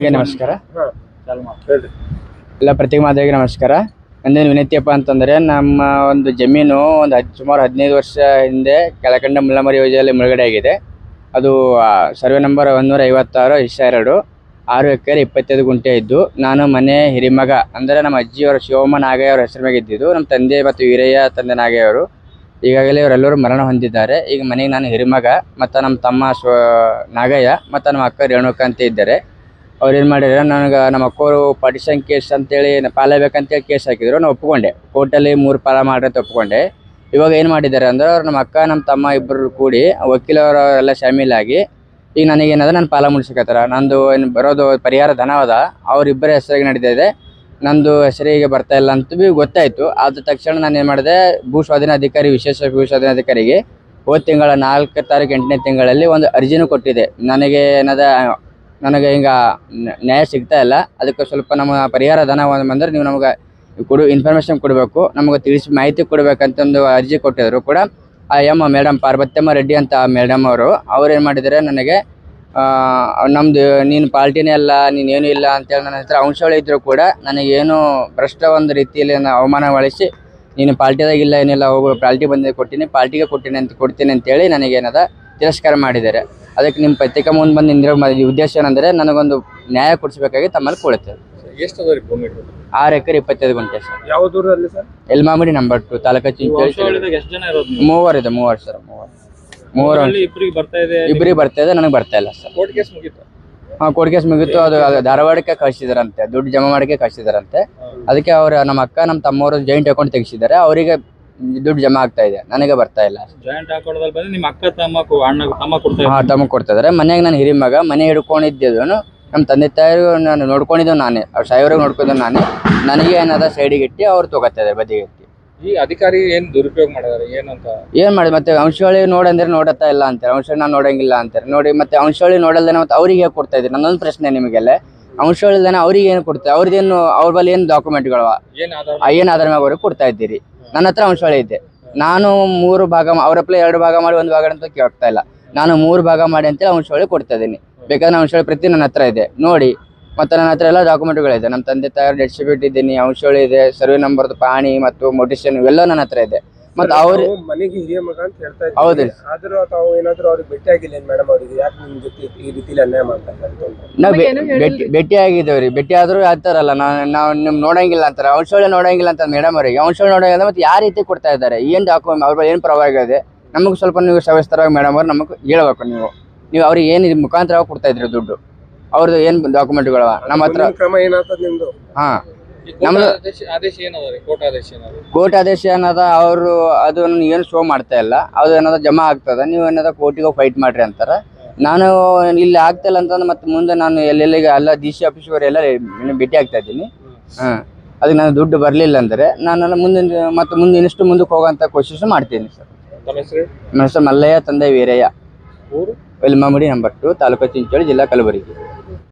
ನಮಸ್ಕಾರ. ಎಲ್ಲ ಪ್ರತಿ ಮಾದರಿಗೆ ನಮಸ್ಕಾರ. ನಂದೇನು ವಿನಂತಿಯಪ್ಪ ಅಂತಂದ್ರೆ ನಮ್ಮ ಒಂದು ಜಮೀನು ಒಂದು ಹದ್ ಸುಮಾರು ಹದಿನೈದು ವರ್ಷ ಹಿಂದೆ ಕೆಳಕಂಡ ಮುಲ್ಲಮರಿ ಯೋಜನೆಯಲ್ಲಿ ಮುಳುಗಡೆ ಆಗಿದೆ. ಅದು ಸರ್ವೆ ನಂಬರ್ ಒಂದೂರ ಐವತ್ತಾರು ಇಷ್ಟ ಎರಡು ಆರು ಎಕರೆ ಇಪ್ಪತ್ತೈದು ಗುಂಟೆ ಇದ್ದು ನಾನು ಮನೆ ಹಿರಿಮಗ ಅಂದರೆ ನಮ್ಮ ಅಜ್ಜಿಯವರ ಶಿವಮ್ಮ ನಾಗಯ್ಯ ಅವರ ಹೆಸರು ಮೇಲೆ ಇದ್ದಿದ್ದು ನಮ್ಮ ತಂದೆ ಮತ್ತು ವೀರಯ್ಯ ತಂದೆ ನಾಗಯ್ಯ ಅವರು ಈಗಾಗಲೇ ಇವರೆಲ್ಲರೂ ಮರಣ ಹೊಂದಿದ್ದಾರೆ. ಈಗ ಮನೆಗೆ ನಾನು ಹಿರಿಮಗ ಮತ್ತು ನಮ್ಮ ತಮ್ಮ ಸ್ವ ನಾಗಯ್ಯ ಮತ್ತು ನಮ್ಮ ಅಕ್ಕ ರೇಣುಕ ಅಂತ ಇದ್ದಾರೆ. ಅವ್ರು ಏನು ಮಾಡಿದ್ರೆ ನನಗೆ ನಮ್ಮ ಅಕ್ಕವರು ಪಾರ್ಟಿಷನ್ ಕೇಸ್ ಅಂತೇಳಿ ಪಾಲ ಬೇಕಂತೇಳಿ ಕೇಸ್ ಹಾಕಿದ್ರು ನಾನು ಒಪ್ಕೊಂಡೆ ಕೋರ್ಟಲ್ಲಿ ಮೂರು ಪಾಲ ಮಾಡ್ರಿ ಅಂತ ಒಪ್ಕೊಂಡೆ ಇವಾಗ ಏನು ಮಾಡಿದ್ದಾರೆ ಅಂದ್ರೆ ಅವ್ರು ನಮ್ಮ ಅಕ್ಕ, ನಮ್ಮ ತಮ್ಮ ಇಬ್ಬರು ಕೂಡಿ ವಕೀಲರು ಎಲ್ಲ ಶಾಮೀಲಾಗಿ ಈಗ ನನಗೇನದ ನನ್ನ ಪಾಲ ಮುಡ್ಸಕತ್ತಾರ ನಂದು ಏನು ಬರೋದು ಪರಿಹಾರ ಧನವಾದ ಅದ ಅವರಿಬ್ಬರ ಹೆಸರಿಗೆ ಇದೆ. ನಂದು ಹೆಸರಿಗೆ ಬರ್ತಾ ಇಲ್ಲ ಅಂತ ಭೀ ಗೊತ್ತಾಯಿತು. ಆದ ತಕ್ಷಣ ನಾನು ಏನು ಮಾಡಿದೆ ಭೂ ಸ್ವಾಧೀನ ಅಧಿಕಾರಿ, ವಿಶೇಷ ಭೂ ಸ್ವಾಧೀನ ಅಧಿಕಾರಿಗೆ ಹೋದ ತಿಂಗಳ ನಾಲ್ಕು ತಾರೀಕು ಎಂಟನೇ ತಿಂಗಳಲ್ಲಿ ಒಂದು ಅರ್ಜಿನೂ ಕೊಟ್ಟಿದೆ. ನನಗೆ ಏನದ ನನಗೆ ಹಿಂಗ ನ್ಯಾಯ ಸಿಗ್ತಾ ಇಲ್ಲ. ಅದಕ್ಕೆ ಸ್ವಲ್ಪ ನಮ್ಮ ಪರಿಹಾರ ಧನ ಬಂದ್ರೆ ನೀವು ನಮಗೆ ಕೊಡು ಇನ್ಫಾರ್ಮೇಷನ್ ಕೊಡಬೇಕು. ನಮಗೆ ತಿಳಿಸಿ ಮಾಹಿತಿ ಕೊಡಬೇಕಂತಂದು ಅರ್ಜಿ ಕೊಟ್ಟಿದ್ರು ಕೂಡ ಆ ಎಮ್ಮ ಮೇಡಮ್ ಪಾರ್ವತಮ್ಮ ರೆಡ್ಡಿ ಅಂತ ಮೇಡಮ್ ಅವರು. ಅವ್ರು ಏನು ಮಾಡಿದ್ದಾರೆ ನನಗೆ ನಮ್ಮದು ನೀನು ಪಾರ್ಟಿನೇ ಅಲ್ಲ, ನೀನು ಏನೂ ಇಲ್ಲ ಅಂತೇಳಿ ನನ್ನ ಹತ್ರ ಅಂಶಗಳು ಇದ್ದರೂ ಕೂಡ ನನಗೇನು ಭ್ರಷ್ಟ ಒಂದು ರೀತಿಯಲ್ಲಿ ಅವಮಾನ ಬಳಸಿ ನೀನು ಪಾಲ್ಟಿದಾಗ ಇಲ್ಲ, ಏನಿಲ್ಲ, ಹೋಗು ಪಾರ್ಟಿ ಬಂದು ಕೊಟ್ಟಿನಿ ಪಾರ್ಟಿಗೆ ಕೊಟ್ಟಿನಿ ಅಂತ ಕೊಡ್ತೀನಿ ಅಂತೇಳಿ ನನಗೇನದ ತಿರಸ್ಕಾರ ಮಾಡಿದ್ದಾರೆ. ಅದಕ್ಕೆ ನಿಮ್ಮ ಪ್ರತ್ಯೇಕ ಮುಂದೆ ಬಂದು ನಿಂದಿರೋ ಮ- ಉದ್ದೇಶ ಏನಂದರೆ ನನಗೊಂದು ನ್ಯಾಯ ಕೊಡಿಸ್ಬೇಕಾಗಿ ತಮ್ಮಲ್ಲಿ ಕೊಡುತ್ತೇವೆ ಎಷ್ಟು ಅದ ರೀ ಭೂಮಿ ಆರು ಎಕರೆ ಇಪ್ಪತ್ತೈದು ಗುಂಟೆ ಸರ್. ಯಾವ ದೂರದಲ್ಲಿ sir? Elmamidi number two taluka Chincholi ಎಷ್ಟು ಜನ ಇರೋದು ನೀವು? ಮೂವರು ಇದೆ ಮೂವರು ಸರ್ ಮೂವರು. ಮೂವರು. ಇಬ್ರಿಗೆ ಬರ್ತಾ ಇದೆ ಇಬ್ಬರಿಗೆ ಬರ್ತಾ ಇದೆ ನನಗೆ ಬರ್ತಾ ಇಲ್ಲ ಸರ್. ಕೋರ್ಟ್ ಕೇಸ್ ಮುಗೀತು? ಹಾಂ ಕೋರ್ಟ್ ಕೇಸ್ ಮುಗಿತು ಅದು ಅದು ಧಾರವಾಡಕ್ಕೆ ಕಳಿಸಿದಾರಂತೆ ದುಡ್ಡು ಜಮಾ ಮಾಡಕ್ಕೆ ಕಳಿಸಿದಾರಂತೆ. ಅದಕ್ಕೆ ಅವ್ರು ನಮ್ಮ ಅಕ್ಕ ನಮ್ಮ ತಮ್ಮವರು ಜಾಯಿಂಟ್ ಅಕೌಂಟ್ ತೆಗಿಸಿದ್ದಾರೆ. ಅವರಿಗೆ ದುಡ್ಡು ಜಮಾ ಆಗ್ತಾ ಇದೆ. ನನಗೆ ಬರ್ತಾ ಇಲ್ಲ. ಜಾಯಿಂಟ್ ಹಾಕೋದ್ರಲ್ಲಿ ಬಂದು ನಿಮ್ಮ ಅಕ್ಕ ತಮ್ಮ ಕೊ- ಅಣ್ಣ ತಮ್ಮ ಕೊಡ್ತಾ ಹಾಂ ತಮಗೆ ಮನೆಯಾಗ ನಾನು ಹಿರಿ ಮಗ ಮನೆ ಹಿಡ್ಕೊಂಡಿದ್ದು ನಮ್ಮ ತಂದೆ ತಾಯಿ ನಾನು ನೋಡ್ಕೊಂಡಿದ್ದು ನಾನೇ. ಅವ್ರ ಸಾಯಿವ್ರಿಗೆ ನೋಡ್ಕೊಂಡು ನಾನೇ. ನನಗೆ ಏನಾದ ಸೈಡಿಗೆ ಇಟ್ಟು ಅವ್ರು ತಗೋತಾ ಇದ್ದಾರೆ ಬದಿಗೆ ಇಟ್ಟು ಈ ಅಧಿಕಾರಿ ಏನ್ ದುರುಪಯೋಗ ಮಾಡಿದಾರೆ ಏನಂತ ಏನು ಮಾಡಿ ಮತ್ತೆ ಅಂಶವಳಿ ನೋಡಂದ್ರೆ ನೋಡತ್ತಾ ಇಲ್ಲ ಅಂತಾರೆ. ಅಂಶ ನಾನು ನೋಡಂಗಿಲ್ಲ ಅಂತಾರೆ. ನೋಡಿ ಮತ್ತೆ ಅಂಶವಳಿ ನೋಡಲ್ದೇನೆ ಮತ್ತೆ ಅವ್ರಿಗೆ ಹೇಗೆ ಕೊಡ್ತಾ ಇದ್ದೀರಿ? ನನ್ನೊಂದು ಪ್ರಶ್ನೆ ನಿಮಗೆಲ್ಲ. ಅಂಶವಳಿಲ್ದೇನೆ ಅವ್ರಿಗೆ ಏನು ಕೊಡ್ತಾರೆ ಅವ್ರದ್ದೇನು ಅವ್ರ ಬಳಿ ಏನು ಡಾಕ್ಯುಮೆಂಟ್ಗಳವ ಏನ್ ಆಧಾರ? ಏನು ಆಧಾರ ಮೇಲೆ ಅವ್ರಿಗೆ ಕೊಡ್ತಾ ಇದ್ದೀರಿ? ನನ್ನ ಹತ್ರ ಅಂಶವಳಿ ಇದೆ. ನಾನು ಮೂರು ಭಾಗ ಮಾ- ಅವ್ರ ಹತ್ರ ಎರಡು ಭಾಗ ಮಾಡಿ ಒಂದು ಭಾಗ ಅಂತ ಕೇಳ್ತಾ ಇಲ್ಲ. ನಾನು ಮೂರು ಭಾಗ ಮಾಡಿ ಅಂತೇಳಿ ಅಂಶವಳಿ ಕೊಡ್ತಾ ಇದ್ದೀನಿ. ಬೇಕಾದ್ರೆ ಅಂಶವಳಿ ಪ್ರತಿ ನನ್ನ ಹತ್ರ ಇದೆ. ನೋಡಿ, ಮತ್ತು ನನ್ನ ಹತ್ರ ಎಲ್ಲ ಡಾಕ್ಯುಮೆಂಟ್ಗಳಿದೆ ನಮ್ಮ ತಂದೆ ತಾಯಿ ಡೆಡ್ ಶೀಟ್ ಇದ್ದೀನಿ ಅಂಶವಳಿ ಇದೆ, ಸರ್ವೆ ನಂಬರ್ದು ಪಾಣಿ ಮತ್ತು ಮೊಟಿಷನ್ ಇವೆಲ್ಲ ನನ್ನ ಹತ್ರ ಇದೆ. ಮತ್ತು ಅವ್ರ ಮನೆಗೆ ಹಿರಿಯ ಮಗ ಅಂತ ಹೇಳ್ತಾ ಇದ್ದಾರೆ ಹೌದು. ಆದ್ರೂ ತಾವು ಏನಾದ್ರೂ ಅವ್ರಿಗೆ ಭೇಟಿ ಆಗಿಲ್ಲ ಮೇಡಮ್ ಅವ್ರಿಗೆ? ಯಾಕೆ ನಿಮ್ ಜೊತೆ ಈ ರೀತಿಲಿ ಅನ್ಯಾಯ ಮಾಡ್ತಾ ಇದ್ದಾರೆ ಅಂತ ನಾವು ಭೇಟಿ ಭೇಟಿ ಆಗಿದ್ದೇವ್ರಿ. ಭೇಟಿ ಆದ್ರೂ ಆಗ್ತಾರಲ್ಲ ನಾವು ನಾವ್ ನಿಮ್ ನೋಡಂಗಿಲ್ಲ ಅಂತಾರೆ. ಔಷಧ ನೋಡಂಗಿಲ್ಲ ಅಂತ ಮೇಡಮ್ ಅವ್ರಿಗೆ. ಔಷಧ ನೋಡಂಗಿಲ್ಲ ಮತ್ತೆ ಯಾವ ರೀತಿ ಕೊಡ್ತಾ ಇದ್ದಾರೆ? ಏನ್ ಡಾಕ್ಯುಮೆಂಟ್ ಅವ್ರ ಏನ್ ಪರವಾಗಿ ಇದೆ? ನಮಗೆ ಸ್ವಲ್ಪ ನೀವು ಸವಿಸ್ತರವಾಗಿ ಮೇಡಮ್ ಅವ್ರು ನಮಗೆ ಹೇಳ್ಬೇಕು ನೀವು. ನೀವು ಅವ್ರಿಗೆ ಏನು ಮುಖಾಂತರವಾಗಿ ಕೊಡ್ತಾ ಇದ್ರಿ ದುಡ್ಡು? ಅವ್ರದ್ದು ಏನ್ ಡಾಕ್ಯುಮೆಂಟ್ಗಳವ ನಮ್ಮ ಹತ್ರ ಮುಂದಿನ ಕ್ರಮ ಏನಾಗ್ತದ ನಿಮ್ದು? ಹಾ. ನಮ್ದು- ಆದೇಶ ಏನದ ಕೋರ್ಟ್ ಆದೇಶ ಏನದ? ಕೋರ್ಟ್ ಆದೇಶ ಏನದ? ಅವರು ಅದು ಏನು ಶೋ ಮಾಡ್ತಾ ಇಲ್ಲ. ಅದು ಏನದ ಜಮಾ ಆಗ್ತದ? ನೀವು ಏನದ ಕೋರ್ಟಿಗೆ ಫೈಟ್ ಮಾಡ್ರಿ ಅಂತಾರ. ನಾನು ಇಲ್ಲಿ ಆಗ್ತಿಲ್ಲ ಅಂತಂದ್ರೆ ಮತ್ತೆ ಮುಂದೆ ನಾನು ಎಲ್ಲೆಲ್ಲಿಗೆ ಎಲ್ಲ ಡಿ ಸಿ ಆಫೀಸ್ ಎಲ್ಲ ಭೇಟಿ ಆಗ್ತಾ ಇದ್ದೀನಿ. ಹಾಂ ಅದಕ್ಕೆ ನಾನು ದುಡ್ಡು ಬರಲಿಲ್ಲ ಅಂದರೆ ನಾನು ಮುಂದಿನ ಮತ್ತೆ ಮುಂದೆ ಇನ್ನಷ್ಟು ಮುಂದಕ್ಕೆ ಹೋಗೋಂಥ ಕೋಶಿಶ್ ಮಾಡ್ತೀನಿ ಸರ್. ನನ್ನ ಹೆಸರು ಮಲ್ಲಯ್ಯ ತಂದೆ ವೀರಯ್ಯ. ಊರು? ವೆಲ್ಮಾಮುಡಿ ನಂಬರ್ ಟು ತಾಲೂಕು ಚಿಂಚೋಳಿ ಜಿಲ್ಲಾ ಕಲಬುರಗಿ.